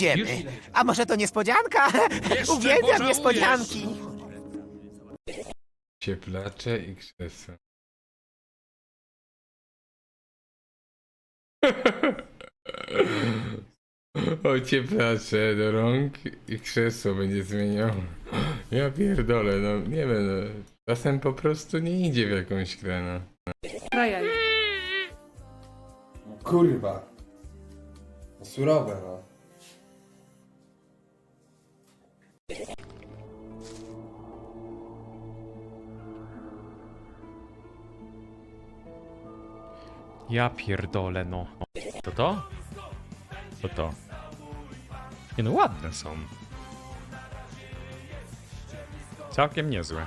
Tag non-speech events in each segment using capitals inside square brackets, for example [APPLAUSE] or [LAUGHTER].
Idziemy. A może to niespodzianka? Jeszcze Uwielbiam pożałujesz. niespodzianki. Cieplacze i krzesła. [LAUGHS] Ocieplacze do rąk i krzesło będzie zmieniał. Ja pierdolę, no nie wiem, no. Czasem po prostu nie idzie w jakąś grę, no. Ryan. Kurwa. Surowe, no. Ja pierdolę, no. To to? To to. Nie no, ładne są. Całkiem niezłe.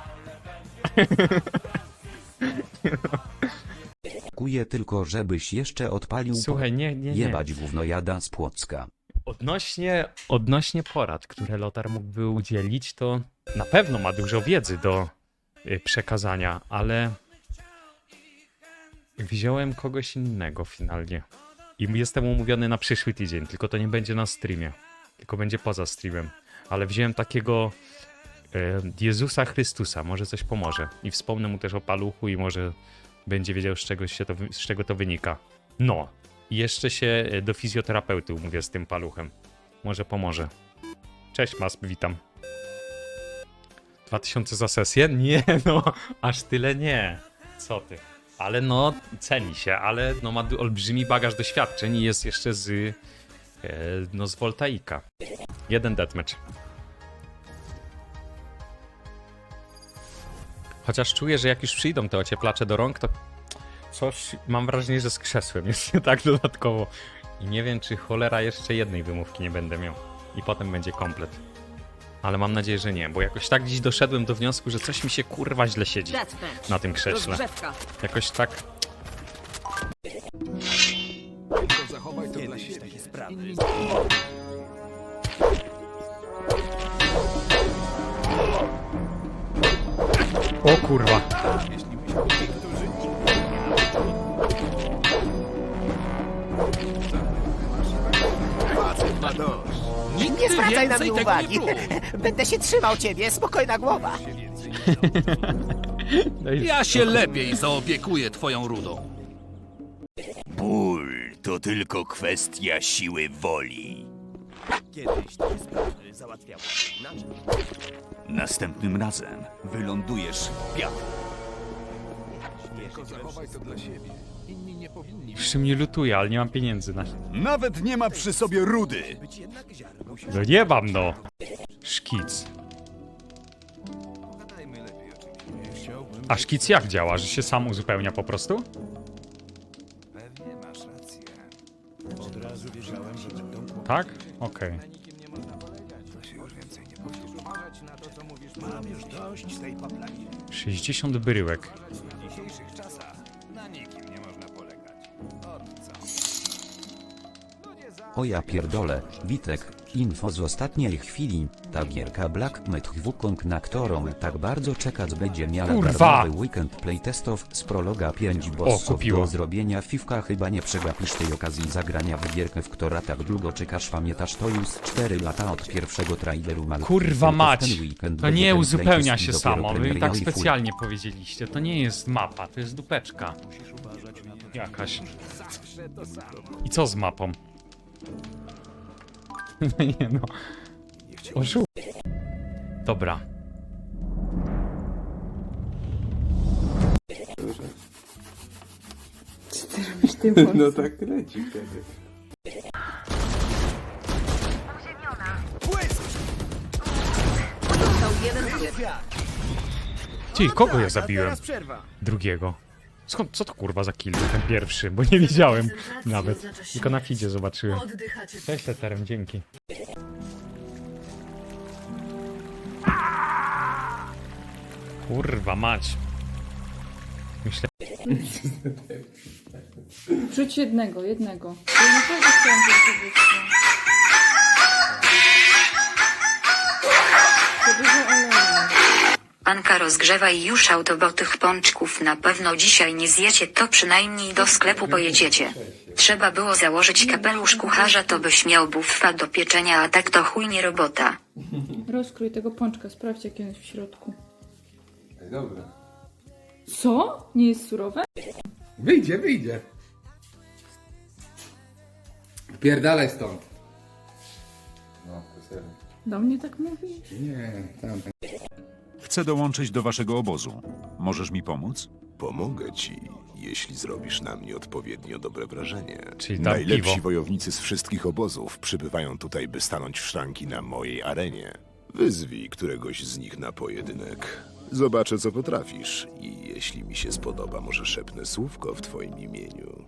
Kuję tylko, żebyś jeszcze odpalił Słuchaj, nie, nie, nie. jebać gównojada z Płocka. Odnośnie, odnośnie porad, które Lotar mógłby udzielić, to na pewno ma dużo wiedzy do y, przekazania, ale wziąłem kogoś innego finalnie. I jestem umówiony na przyszły tydzień, tylko to nie będzie na streamie, tylko będzie poza streamem. Ale wziąłem takiego e, Jezusa Chrystusa, może coś pomoże. I wspomnę mu też o paluchu i może będzie wiedział, z czego, się to, z czego to wynika. No, i jeszcze się e, do fizjoterapeuty umówię z tym paluchem. Może pomoże. Cześć, Masp, witam. 2000 za sesję? Nie, [LAUGHS] no, aż tyle nie. Co ty? Ale no, ceni się, ale no ma olbrzymi bagaż doświadczeń i jest jeszcze z, e, no, z Voltaika. Jeden deathmatch. Chociaż czuję, że jak już przyjdą te ocieplacze do rąk, to coś mam wrażenie, że z krzesłem jest nie tak dodatkowo. I nie wiem, czy cholera jeszcze jednej wymówki nie będę miał. I potem będzie komplet. Ale mam nadzieję, że nie, bo jakoś tak dziś doszedłem do wniosku, że coś mi się kurwa źle siedzi na tym krześle. Jakoś tak. O kurwa. Nie zwracaj na mnie uwagi. Będę się trzymał ciebie, spokojna głowa. No Ja się lepiej zaopiekuję twoją rudą. Ból to tylko kwestia siły woli. Kiedyś takie sprawy załatwiało inaczej. Następnym razem wylądujesz w piach. Jeszcze mnie lutuje, ale nie mam pieniędzy na. Nawet nie ma przy sobie rudy. No nie mam no! Szkic. A szkic jak działa? Że się sam uzupełnia po prostu? Tak? Okej. Sześćdziesiąt bryłek. O ja pierdolę, Witek, info z ostatniej chwili, ta gierka Black Myth Wukong na którą tak bardzo czekać będzie miała Kurwa! darmowy weekend playtestów z prologa 5 bossów kupiło. do zrobienia fifka chyba nie przegapisz tej okazji zagrania w gierkę w która tak długo czekasz pamiętasz to już 4 lata od pierwszego traileru mal Kurwa Tylko w mać! ten weekend To będzie nie ten uzupełnia playtest i się dopiero samo. Wy tak i full. specjalnie powiedzieliście. To nie jest mapa, to jest dupeczka. Jakaś. I co z mapą? [LAUGHS] Nie no. Oszu. Dobra. [LAUGHS] No tak leci wtedy. Ty, kogo ja zabiłem? Drugiego. Skąd, co to kurwa za kill ten pierwszy? Bo nie wiedziałem nawet. Tylko na feedzie zobaczyłem. Cześć Eterem, dzięki. Kurwa mać. Myślę, Rzuć jednego, jednego. Ja naprawdę chciałam tylko rzucić. Za Anka rozgrzewaj już auto, bo tych pączków na pewno dzisiaj nie zjecie, to przynajmniej do sklepu pojedziecie. Trzeba było założyć kapelusz kucharza, to byś miał buffa do pieczenia, a tak to chuj nie robota. Rozkrój tego pączka, sprawdź jaki on jest w środku. Dobra. Co? Nie jest surowe? Wyjdzie, wyjdzie. Pierdalaj stąd. No, to serio. Do mnie tak mówisz? Nie, tam. Chcę dołączyć do waszego obozu. Możesz mi pomóc? Pomogę ci, jeśli zrobisz na mnie odpowiednio dobre wrażenie. Czyli tam Najlepsi piwo. wojownicy z wszystkich obozów przybywają tutaj, by stanąć w szranki na mojej arenie. Wyzwij któregoś z nich na pojedynek. Zobaczę, co potrafisz i jeśli mi się spodoba, może szepnę słówko w twoim imieniu.